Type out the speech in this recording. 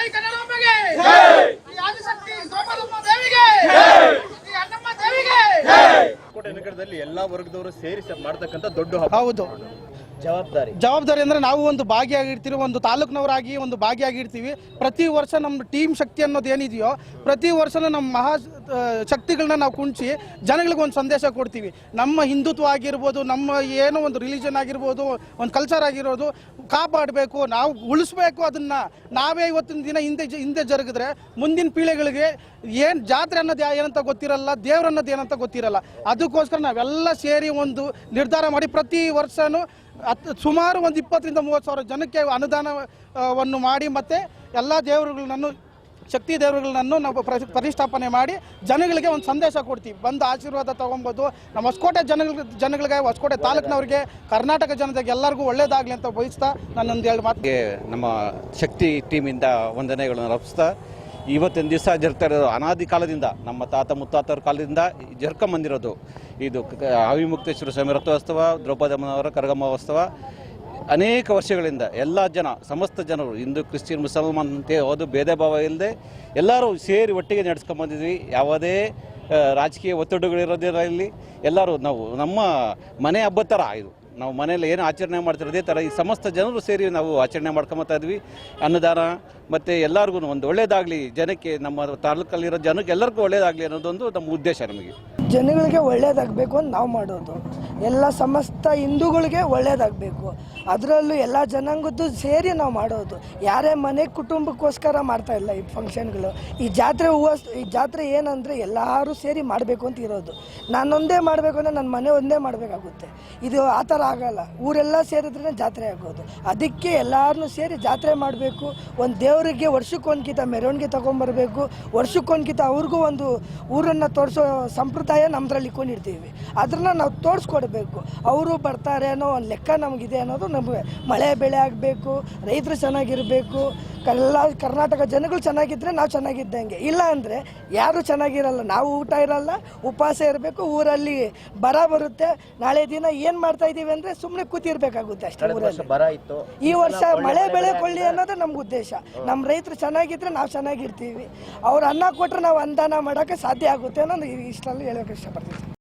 ತಾಯಿ ಕೋಟೆ ನಗರದಲ್ಲಿ ಎಲ್ಲಾ ವರ್ಗದವರು ಸೇರಿ ಮಾಡ್ತಕ್ಕಂಥ ದೊಡ್ಡ ಹೌದು. ಜವಾಬ್ದಾರಿ. ಜವಾಬ್ದಾರಿ ಅಂದ್ರೆ ನಾವು ಒಂದು ಭಾಗಿಯಾಗಿರ್ತೀವಿ, ಒಂದು ತಾಲೂಕಿನವರಾಗಿ ಒಂದು ಭಾಗಿಯಾಗಿರ್ತೀವಿ. ಪ್ರತಿ ವರ್ಷ ನಮ್ಮ ಟೀಮ್ ಶಕ್ತಿ ಅನ್ನೋದು ಏನಿದೆಯೋ, ಪ್ರತಿ ವರ್ಷನೂ ನಮ್ಮ ಮಹಾ ಶಕ್ತಿಗಳನ್ನ ನಾವು ಕುಂಚಿ ಜನಗಳಿಗೆ ಒಂದು ಸಂದೇಶ ಕೊಡ್ತೀವಿ. ನಮ್ಮ ಹಿಂದುತ್ವ ಆಗಿರ್ಬೋದು, ನಮ್ಮ ಏನೋ ಒಂದು ರಿಲಿಜನ್ ಆಗಿರ್ಬೋದು, ಒಂದು ಕಲ್ಚರ್ ಆಗಿರೋದು, ಕಾಪಾಡಬೇಕು, ನಾವು ಉಳಿಸ್ಬೇಕು ಅದನ್ನು. ನಾವೇ ಇವತ್ತಿನ ದಿನ ಹಿಂದೆ ಹಿಂದೆ ಜರುಗಿದ್ರೆ ಮುಂದಿನ ಪೀಳಿಗೆಗಳಿಗೆ ಏನು ಜಾತ್ರೆ ಅನ್ನೋದು ಏನಂತ ಗೊತ್ತಿರಲ್ಲ ದೇವ್ರನ್ನೋದು ಏನಂತ ಗೊತ್ತಿರಲ್ಲ. ಅದಕ್ಕೋಸ್ಕರ ನಾವೆಲ್ಲ ಸೇರಿ ಒಂದು ನಿರ್ಧಾರ ಮಾಡಿ ಪ್ರತಿ ವರ್ಷನೂ ಹತ್ತು ಸುಮಾರು ಒಂದು ಇಪ್ಪತ್ತರಿಂದ ಮೂವತ್ತು ಸಾವಿರ ಜನಕ್ಕೆ ಅನುದಾನವನ್ನು ಮಾಡಿ ಮತ್ತೆ ಎಲ್ಲ ದೇವರುಗಳನ್ನು ಶಕ್ತಿ ದೇವರುಗಳನ್ನು ನಾವು ಪ್ರ- ಪ್ರತಿಷ್ಠಾಪನೆ ಮಾಡಿ ಜನಗಳಿಗೆ ಒಂದು ಸಂದೇಶ ಕೊಡ್ತೀವಿ. ಬಂದು ಆಶೀರ್ವಾದ ತೊಗೊಬೋದು. ನಮ್ಮ ಹೊಸಕೋಟೆ ಜನಗಳಿಗೆ ಜನಗಳಿಗೆ, ಹೊಸಕೋಟೆ ತಾಲೂಕಿನವ್ರಿಗೆ, ಕರ್ನಾಟಕ ಜನತೆಗೆ ಎಲ್ಲರಿಗೂ ಒಳ್ಳೇದಾಗಲಿ ಅಂತ ಬಯಸ್ತಾ ನಾನೊಂದು ಎರಡು ಮಾತಿಗೆ ನಮ್ಮ ಶಕ್ತಿ ಟೀಮಿಂದ ವಂದನೆಗಳನ್ನು ಅರ್ಪಿಸ್ತಾ ಇವತ್ತಿನ ದಿವಸ ಜರ್ತಾ ಇರೋದು ಅನಾದಿ ಕಾಲದಿಂದ, ನಮ್ಮ ತಾತ ಮುತ್ತಾತರ ಕಾಲದಿಂದ ಜರ್ಕೊಂಬಂದಿರೋದು ಇದು ಆವಿಮುಕ್ತೇಶ್ವರ ಸ್ವಾಮಿ ರಥೋತ್ಸವ, ದ್ರೌಪದಿ ಅಮ್ಮನವರ ಕರಗಮೋತ್ಸವ ಅನೇಕ ವರ್ಷಗಳಿಂದ ಎಲ್ಲ ಜನ, ಸಮಸ್ತ ಜನರು, ಹಿಂದೂ, ಕ್ರಿಶ್ಚಿಯನ್, ಮುಸಲ್ಮಾನ್ ಅಂತ ಯಾವುದು ಭೇದ ಭಾವ ಇಲ್ಲದೆ ಎಲ್ಲರೂ ಸೇರಿ ಒಟ್ಟಿಗೆ ನಡೆಸ್ಕೊಂಬಂದಿದ್ವಿ ಯಾವುದೇ ರಾಜಕೀಯ ಒತ್ತಡಗಳಿರೋದಿಲ್ಲ ಇಲ್ಲಿ ಎಲ್ಲರೂ ನಾವು ನಮ್ಮ ಮನೆ ಹಬ್ಬದ ಥರ ಇದು. ನಾವು ಮನೆಯಲ್ಲಿ ಏನು ಆಚರಣೆ ಮಾಡ್ತಿರೋ ಅದೇ ಥರ ಈ ಸಮಸ್ತ ಜನರು ಸೇರಿ ನಾವು ಆಚರಣೆ ಮಾಡ್ಕೊಂಬತ್ತಾ ಇದ್ವಿ. ಅನ್ನದಾನ ಮತ್ತು ಎಲ್ಲರಿಗೂ ಒಂದು ಒಳ್ಳೇದಾಗಲಿ, ಜನಕ್ಕೆ ನಮ್ಮ ತಾಲೂಕಲ್ಲಿರೋ ಜನಕ್ಕೆ ಎಲ್ಲರಿಗೂ ಒಳ್ಳೇದಾಗಲಿ ಅನ್ನೋದೊಂದು ನಮ್ಮ ಉದ್ದೇಶ ನಮಗೆ. ಜನಗಳಿಗೆ ಒಳ್ಳೇದಾಗಬೇಕು ಅಂತ ನಾವು ಮಾಡೋದು. ಎಲ್ಲ ಸಮಸ್ತ ಹಿಂದೂಗಳಿಗೆ ಒಳ್ಳೇದಾಗಬೇಕು. ಅದರಲ್ಲೂ ಎಲ್ಲ ಜನಾಂಗದ್ದು ಸೇರಿ ನಾವು ಮಾಡೋದು. ಯಾರೇ ಮನೆ ಕುಟುಂಬಕ್ಕೋಸ್ಕರ ಮಾಡ್ತಾ ಇಲ್ಲ ಈ ಫಂಕ್ಷನ್ಗಳು ಈ ಜಾತ್ರೆ ಹೂವ ಈ ಜಾತ್ರೆ ಏನಂದರೆ ಎಲ್ಲರೂ ಸೇರಿ ಮಾಡಬೇಕು ಅಂತ ಇರೋದು. ನಾನೊಂದೇ ಮಾಡಬೇಕು ಅಂದರೆ ನನ್ನ ಮನೆ ಒಂದೇ ಮಾಡಬೇಕಾಗುತ್ತೆ. ಇದು ಆ ಥರ ಆಗಲ್ಲ. ಊರೆಲ್ಲ ಸೇರಿದ್ರೆ ಜಾತ್ರೆ ಆಗೋದು. ಅದಕ್ಕೆ ಎಲ್ಲರೂ ಸೇರಿ ಜಾತ್ರೆ ಮಾಡಬೇಕು. ಒಂದು ದೇವರಿಗೆ ವರ್ಷಕ್ಕೊಂದ್ಕಿತ ಮೆರವಣಿಗೆ ತೊಗೊಂಬರ್ಬೇಕು. ವರ್ಷಕ್ಕೊಂದ್ಕಿತ ಅವ್ರಿಗೂ ಒಂದು ಊರನ್ನು ತೋರಿಸೋ ಸಂಪ್ರದಾಯ ನಮ್ಮದ್ರಲ್ಲಿ ಇಟ್ಕೊಂಡಿರ್ತೀವಿ. ಅದನ್ನು ನಾವು ತೋರಿಸ್ಕೊಡ್ಬೇಕು. ಅವರು ಬರ್ತಾರೆ ಅನ್ನೋ ಒಂದು ಲೆಕ್ಕ ನಮಗಿದೆ ಅನ್ನೋದು ನಮಗೆ ಮಳೆ ಬೆಳೆ ಆಗಬೇಕು ರೈತರು ಚೆನ್ನಾಗಿರಬೇಕು ಎಲ್ಲ ಕರ್ನಾಟಕ ಜನಗಳು ಚೆನ್ನಾಗಿದ್ದರೆ ನಾವು ಚೆನ್ನಾಗಿದ್ದಂಗೆ. ಇಲ್ಲ ಅಂದರೆ ಯಾರೂ ಚೆನ್ನಾಗಿರಲ್ಲ ನಾವು ಊಟ ಇರಲ್ಲ ಉಪವಾಸ ಇರಬೇಕು ಊರಲ್ಲಿ ಬರ ಬರುತ್ತೆ. ನಾಳೆ ದಿನ ಏನು ಮಾಡ್ತಾ ಇದ್ದೀವಿ ಅಂದರೆ ಸುಮ್ಮನೆ ಕೂತಿರ್ಬೇಕಾಗುತ್ತೆ ಅಷ್ಟೇ ಊರಲ್ಲಿ. ಬರ ಇತ್ತು. ಈ ವರ್ಷ ಮಳೆ ಬೆಳೆ ಕೊಳ್ಳಿ ಅನ್ನೋದು ನಮ್ಗೆ ಉದ್ದೇಶ. ನಮ್ಮ ರೈತರು ಚೆನ್ನಾಗಿದ್ದರೆ ನಾವು ಚೆನ್ನಾಗಿರ್ತೀವಿ. ಅವ್ರು ಅನ್ನ ಕೊಟ್ಟರೆ ನಾವು ಅನುದಾನ ಮಾಡೋಕ್ಕೆ ಸಾಧ್ಯ ಆಗುತ್ತೆ ಅನ್ನೋದು ಇಷ್ಟರಲ್ಲಿ ಹೇಳೋಕೆ ಇಷ್ಟಪಡ್ತೀನಿ.